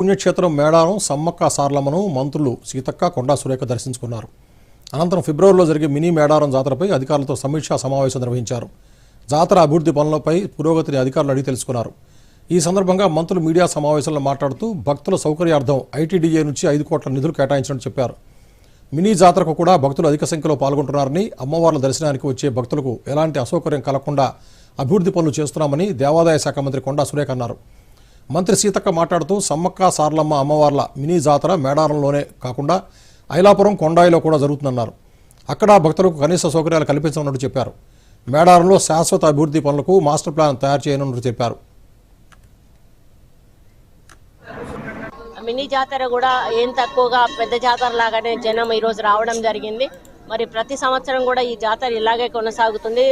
పుణ్యక్షేత్రం మేడారం సమ్మక్క సార్లమ్మను మంత్రులు సీతక్క కొండా సురేఖ దర్శించుకున్నారు. అనంతరం ఫిబ్రవరిలో జరిగే మినీ మేడారం జాతరపై అధికారులతో సమీక్షా సమావేశం నిర్వహించారు. జాతర అభివృద్ధి పనులపై పురోగతిని అధికారులు అడిగి తెలుసుకున్నారు. ఈ సందర్భంగా మంత్రులు మీడియా సమావేశంలో మాట్లాడుతూ భక్తుల సౌకర్యార్థం ఐటీడీఏ నుంచి ఐదు కోట్ల నిధులు కేటాయించినట్టు చెప్పారు. మినీ జాతరకు కూడా భక్తులు అధిక సంఖ్యలో పాల్గొంటున్నారని అమ్మవార్ల దర్శనానికి వచ్చే భక్తులకు ఎలాంటి అసౌకర్యం కలగకుండా అభివృద్ధి పనులు చేస్తున్నామని దేవాదాయ శాఖ మంత్రి కొండా సురేఖ అన్నారు. మంత్రి సీతక్క మాట్లాడుతూ సమ్మక్క సార్లమ్మ అమ్మవార్ల మినీ జాతర మేడారంలోనే కాకుండా ఐలాపురం కొండాయిలో కూడా జరుగుతుందన్నారు. అక్కడ భక్తులకు కనీస సౌకర్యాలు కల్పించనున్నట్టు చెప్పారు. మేడారంలో శాశ్వత అభివృద్ధి పనులకు మాస్టర్ ప్లాన్ తయారు చేయనున్నట్టు చెప్పారు. మినీ జాతర కూడా ఏం తక్కువగా పెద్ద జాతర లాగానే జనం ఈరోజు రావడం జరిగింది. మరి ప్రతి సంవత్సరం కూడా ఈ జాతర ఇలాగే కొనసాగుతుంది.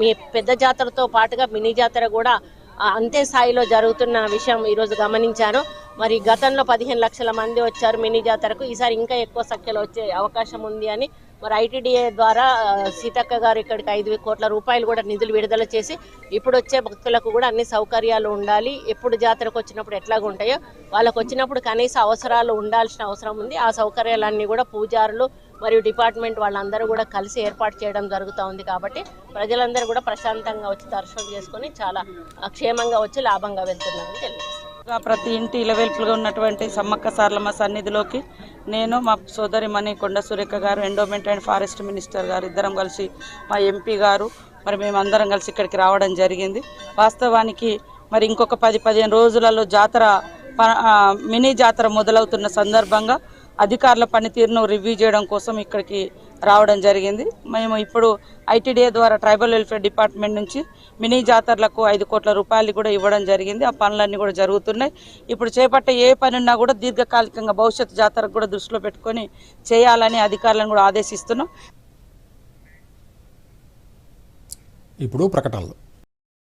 మీ పెద్ద జాతరతో పాటుగా మినీ జాతర కూడా అంతే స్థాయిలో జరుగుతున్న విషయం ఈరోజు గమనించాను. మరి గతంలో పదిహేను లక్షల మంది వచ్చారు మినీ జాతరకు. ఈసారి ఇంకా ఎక్కువ సంఖ్యలో వచ్చే అవకాశం ఉంది అని మరి ఐటీడీఏ ద్వారా సీతక్క గారు ఇక్కడికి ఐదు కోట్ల రూపాయలు కూడా నిధులు విడుదల చేసి ఇప్పుడు వచ్చే భక్తులకు కూడా అన్ని సౌకర్యాలు ఉండాలి. ఎప్పుడు జాతరకు వచ్చినప్పుడు ఎట్లాగా ఉంటాయో వాళ్ళకు వచ్చినప్పుడు కనీస అవసరాలు ఉండాల్సిన అవసరం ఉంది. ఆ సౌకర్యాలన్నీ కూడా పూజారులు మరియు డిపార్ట్మెంట్ వాళ్ళందరూ కూడా కలిసి ఏర్పాటు చేయడం జరుగుతూ ఉంది కాబట్టి ప్రజలందరూ కూడా ప్రశాంతంగా వచ్చి దర్శనం చేసుకొని చాలా క్షేమంగా వచ్చి లాభంగా వెళ్తున్నారని తెలియజేస్తారు ప్రతి ఇంటి ఇలవెల్పులుగా ఉన్నటువంటి సమ్మక్క సార్లమ్మ సన్నిధిలోకి నేను మా సోదరి మణి కొండ సురేఖ గారు ఎండోమెంట్ అండ్ ఫారెస్ట్ మినిస్టర్ గారు ఇద్దరం కలిసి మా ఎంపీ గారు మరి మేమందరం కలిసి ఇక్కడికి రావడం జరిగింది. వాస్తవానికి మరి ఇంకొక పది పదిహేను రోజులలో జాతర ప- మినీ జాతర మొదలవుతున్న సందర్భంగా అధికారుల పనితీరును రివ్యూ చేయడం కోసం ఇక్కడికి రావడం జరిగింది. మేము ఇప్పుడు ఐటీడీఏ ద్వారా ట్రైబల్ వెల్ఫేర్ డిపార్ట్మెంట్ నుంచి మినీ జాతరలకు ఐదు కోట్ల రూపాయలు కూడా ఇవ్వడం జరిగింది. ఆ పనులన్నీ కూడా జరుగుతున్నాయి. ఇప్పుడు చేపట్టే ఏ పని ఉన్నా కూడా దీర్ఘకాలికంగా భవిష్యత్ జాతరకు కూడా దృష్టిలో పెట్టుకొని చేయాలని అధికారులను కూడా ఆదేశిస్తున్నాం. ఇప్పుడు ప్రకటనలు.